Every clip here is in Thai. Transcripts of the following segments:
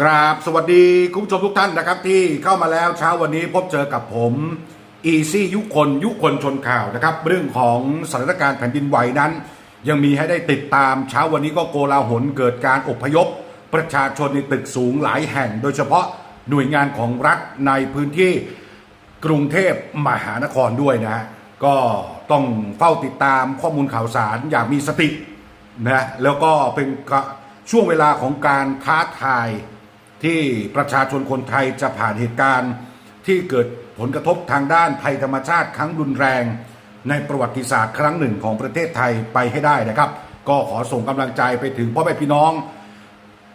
กราบสวัสดีคุณผู้ชมทุกท่านนะครับ ที่เข้ามาแล้วเช้าวันนี้พบเจอกับผมอีซี่ยุคนยุคนชนข่าวนะครับ เรื่องของสถานการณ์แผ่นดินไหวนั้น ยังมีให้ได้ติดตามเช้าวันนี้ก็โกลาหลเกิดการอพยพ ประชาชนในตึกสูงหลายแห่ง โดยเฉพาะหน่วยงานของรัฐในพื้นที่กรุงเทพมหานครด้วยนะฮะก็ต้องเฝ้าติดตามข้อมูลข่าวสารอย่างมีสตินะแล้วก็เป็นช่วงเวลาของการท้าทาย ที่ประชาชนคนไทยจะผ่านเหตุการณ์ ที่เกิดผลกระทบทางด้านภัยธรรมชาติครั้งรุนแรง ในประวัติศาสตร์ครั้งหนึ่งของประเทศไทยไปให้ได้นะครับ ก็ขอส่งกำลังใจไปถึงพ่อแม่พี่น้อง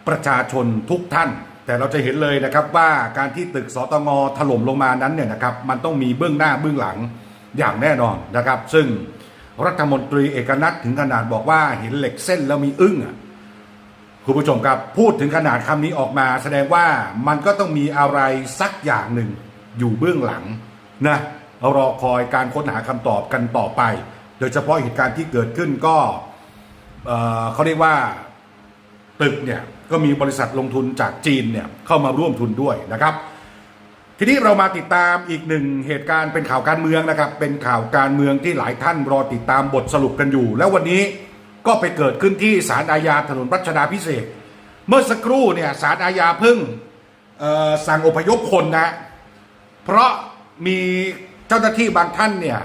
ประชาชนทุกท่าน แต่เราจะเห็นเลยนะครับว่าการที่ตึกสตงถล่มลงมานั้นเนี่ยนะครับมันต้องมีเบื้องหน้าเบื้องหลังอย่างแน่นอนนะครับ ซึ่งรัฐมนตรีเอกนัทถึงขนาดบอกว่าเห็นเหล็กเส้นแล้วมีอึ้งอะ คุณผู้ชมครับพูดถึงขนาดคำนี้ออกมา แสดงว่ามันก็ต้องมีอะไรสักอย่างหนึ่งอยู่เบื้องหลังนะรอคอยการค้นหาคำตอบกันต่อไป โดยเฉพาะเหตุการณ์ที่เกิดขึ้นก็เเขาเรียกว่าตึกเนี่ยก็มีบริษัทลงทุนจากจีนเนี่ยเข้ามาร่วมทุนด้วยนะครับ ทีนี้เรามาติดตามอีกหนึ่งเหตุการณ์เป็นข่าวการเมืองนะครับ เป็นข่าวการเมืองที่หลายท่านรอติดตามบทสรุปกันอยู่ แล้ววันนี้ ก็ไปเกิดขึ้นที่ศาลอาญาถนนรัชดาพิเศษ เมื่อสักครู่เนี่ยศาลอาญาเพิ่งสั่งอพยพคนนะ เพราะมีเจ้าหน้าที่บางท่านเนี่ย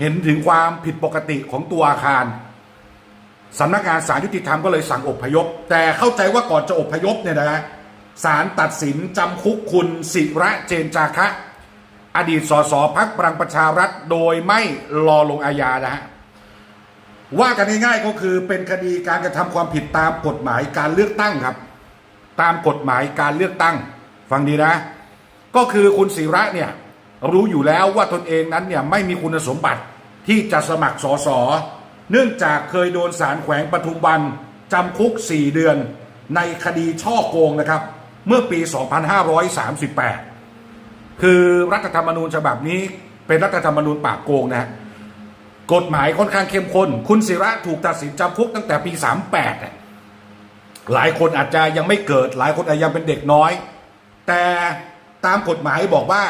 เห็นถึงความผิดปกติของตัวอาคารสำนักงานศาลยุติธรรมก็เลยสั่งอพยพ แต่เข้าใจว่าก่อนจะอพยพเนี่ยนะศาลตัดสินจำคุกคุณศิระเจนจาคะ อดีตสสพักพลังประชารัฐโดยไม่รอลงอาญานะฮะ ว่ากันง่ายๆก็คือเป็นคดีการกระทำความผิดตามกฎหมายการเลือกตั้งครับ ตามกฎหมายการเลือกตั้ง ฟังดีนะ ก็คือคุณศิระเนี่ยรู้อยู่แล้วว่าตนเองนั้นเนี่ยไม่มีคุณสมบัติที่จะสมัครสสเนื่องจากเคยโดนศาลแขวงปทุมวันจำคุก 4 เดือน ในคดีช่อโกงนะครับ เมื่อปี 2538 คือรัฐธรรมนูญฉบับนี้เป็นรัฐธรรมนูญปราบโกงนะฮะ กฎหมายค่อนข้างเข้มข้น คุณศิระถูกตัดสินจำคุกตั้งแต่ปี 38อะหลายคนอาจจะยังไม่เกิด หลายคนอาจจะยังเป็นเด็กน้อย แต่ตามกฎหมายบอกว่า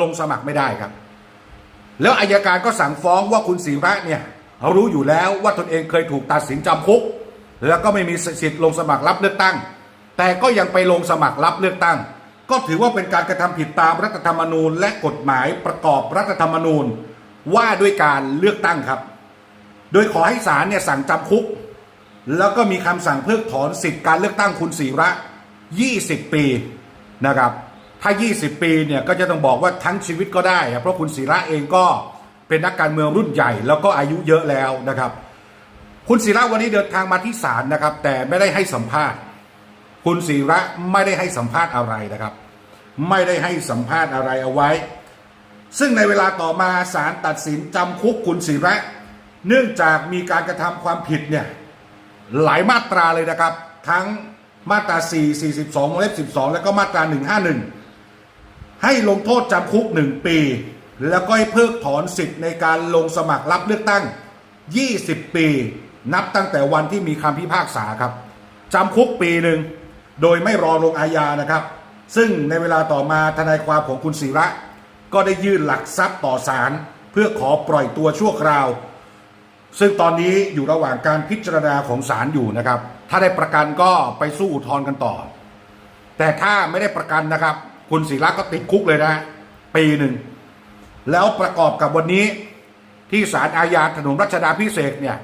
ลงสมัครไม่ได้ครับ แล้วอายการก็สั่งฟ้องว่าคุณศิระเนี่ยรู้อยู่แล้วว่าตนเองเคยถูกตัดสินจำคุก แล้วก็ไม่มีสิทธิ์ลงสมัครรับเลือกตั้ง แต่ก็ยังไปลงสมัครรับเลือกตั้ง ก็ถือว่าเป็นการกระทำผิดตามรัฐธรรมนูญ และกฎหมายประกอบรัฐธรรมนูญ ว่าด้วยการเลือกตั้งครับ โดยขอให้ศาลเนี่ยสั่งจำคุก แล้วก็มีคำสั่งเพิกถอนสิทธิการเลือกตั้งคุณศิระ 20 ปีนะครับ ถ้า 20 ปีเนี่ยก็จะต้องบอกว่าทั้งชีวิตก็ได้ เพราะคุณศิระเองก็เป็นนักการเมืองรุ่นใหญ่ แล้วก็อายุเยอะแล้วนะครับ คุณศิระวันนี้เดินทางมาที่ศาลนะครับ แต่ไม่ได้ให้สัมภาษณ์ คุณศิระไม่ได้ให้สัมภาษณ์อะไรนะครับ ไม่ได้ให้สัมภาษณ์อะไรเอาไว้ ซึ่งในเวลาต่อมาศาลตัดสินจำคุกคุณศิระ เนื่องจากมีการกระทำความผิดเนี่ยหลายมาตราเลยนะครับ ทั้งมาตรา 4 42วงเล็บ 12 แล้วก็มาตรา 151 ให้ลงโทษจำคุก 1 ปี แล้วก็ให้เพิกถอนสิทธิ์ในการลงสมัครรับเลือกตั้ง 20 ปี นับตั้งแต่วันที่มีคำพิพากษาครับจำคุกปีหนึ่งโดยไม่รอลงอาญานะครับ ซึ่งในเวลาต่อมาทนายความของคุณศิระ ก็ได้ยื่นหลักทรัพย์ต่อศาลเพื่อขอปล่อยตัวชั่วคราว ซึ่งตอนนี้อยู่ระหว่างการพิจารณาของศาลอยู่นะครับ ถ้าได้ประกันก็ไปสู้อุทธรณ์กันต่อ แต่ถ้าไม่ได้ประกันนะครับ คุณศิระก็ติดคุกเลยนะปีหนึ่ง แล้วประกอบกับวันนี้ที่ศาลอาญาถนนรัชดาพิเศษเนี่ย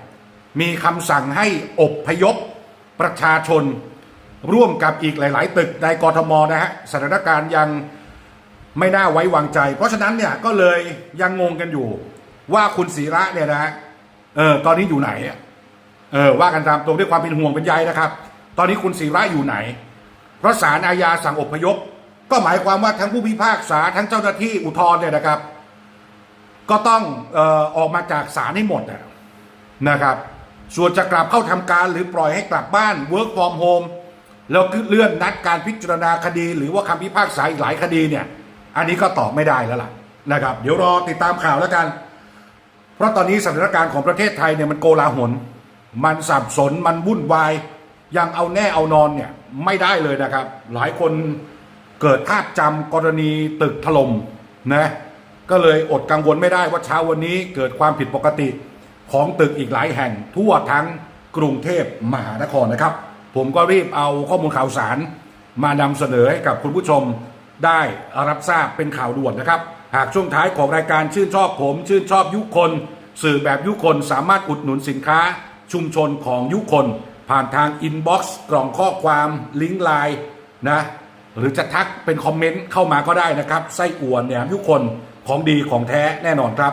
มีคำสั่งให้อบพยพประชาชน ร่วมกับอีกหลาย ๆ ตึกในกรทมนะฮะสถานการณ์ยัง ไม่น่าไว้วางใจ เพราะฉะนั้นเนี่ยก็เลยยังงงกันอยู่ ว่าคุณศิระเนี่ยนะเออตอนนี้อยู่ไหนเออว่ากันตามตรงด้วยความเป็นห่วงเป็นใยนะครับ ตอนนี้คุณศิระอยู่ไหน เพราะศาลอาญาสั่งอพยพ ก็หมายความว่าทั้งผู้พิพากษาทั้งเจ้าหน้าที่อุทธรณ์เนี่ยนะครับ ก็ต้องเออออกมาจากศาลให้หมดอะนะครับส่วนจะกลับเข้าทำการหรือปล่อยให้กลับบ้าน work from home แล้วเลื่อนนัดการพิจารณาคดี หรือว่าคำพิพากษาอีกหลายคดีเนี่ย อันนี้ก็ตอบไม่ได้แล้วล่ะนะครับ เดี๋ยวรอติดตามข่าวแล้วกัน เพราะตอนนี้สถานการณ์ของประเทศไทยเนี่ยมันโกลาหล มันสับสนมันวุ่นวายยังเอาแน่เอานอนเนี่ยไม่ได้เลยนะครับ หลายคนเกิดภาพจำกรณีตึกถล่มนะก็เลยอดกังวลไม่ได้ว่าเช้าวันนี้เกิดความผิดปกติของตึกอีกหลายแห่ง ทั่วทั้งกรุงเทพมหานครนะครับ ผมก็รีบเอาข้อมูลข่าวสารมานำเสนอให้กับคุณผู้ชม ได้รับทราบเป็นข่าวด่วนนะครับ หากช่วงท้ายของรายการชื่นชอบผม ชื่นชอบยุคคนสื่อแบบยุคคนสามารถอุดหนุนสินค้า ชุมชนของยุคคน ผ่านทางอินบ็อกซ์กล่องข้อความลิงก์ไลน์นะหรือจะทักเป็นคอมเมนต์เข้ามาก็ได้นะครับไส้อั่วแหนมยุคคนของดีของแท้แน่นอนครับ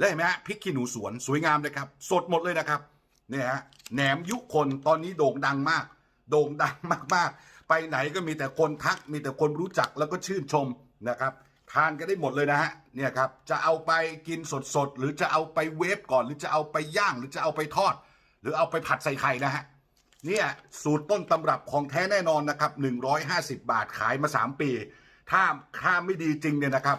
แล้วเห็นไหมฮะพริกขี้หนูสวนสวยงามเลยครับ สดหมดเลยนะครับเนี่ยฮะแหนมยุคนตอนนี้โด่งดังมาก โด่งดังมากๆ ไปไหนก็มีแต่คนทักมีแต่คนรู้จักแล้วก็ชื่นชมนะครับทานกันได้หมดเลยนะฮะเนี่ยครับจะเอาไปกินสดๆ หรือจะเอาไปเวฟก่อน หรือจะเอาไปย่างหรือจะเอาไปทอด หรือเอาไปผัดใส่ไข่นะฮะเนี่ยสูตรต้นตำรับของแท้แน่นอนนะครับ 150 บาทขายมา 3 ปี ถ้าถ้าไม่ดีจริงเนี่ยนะครับ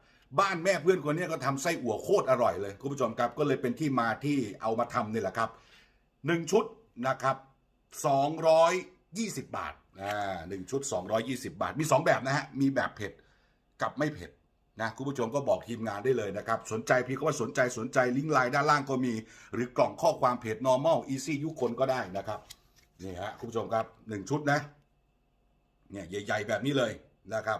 บ้านแม่เพื่อนคนนี้ก็ทำไส้อั่วโคตรอร่อยเลยคุณผู้ชมครับก็เลยเป็นที่มาที่เอามาทำนี่แหละครับหนึ่งชุดนะครับสองร้อยยี่สิบบาทอ่าหนึ่งชุดสองร้อยี่สิบาท มีสองแบบนะฮะมีแบบเผ็ดกับไม่เผ็ดนะคุณผู้ชมก็บอกทีมงานได้เลยนะครับ สนใจพี่ก็ว่าสนใจสนใจลิงก์ไลน์ด้านล่างก็มี หรือกล่องข้อความเพจ normal easy ยุคคนก็ได้นะครับนี่ฮะคุณผู้ชมครับหนึ่งชุดนะเนี่ยใหญ่ ๆ แบบนี้เลยนะครับ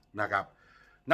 นะครับ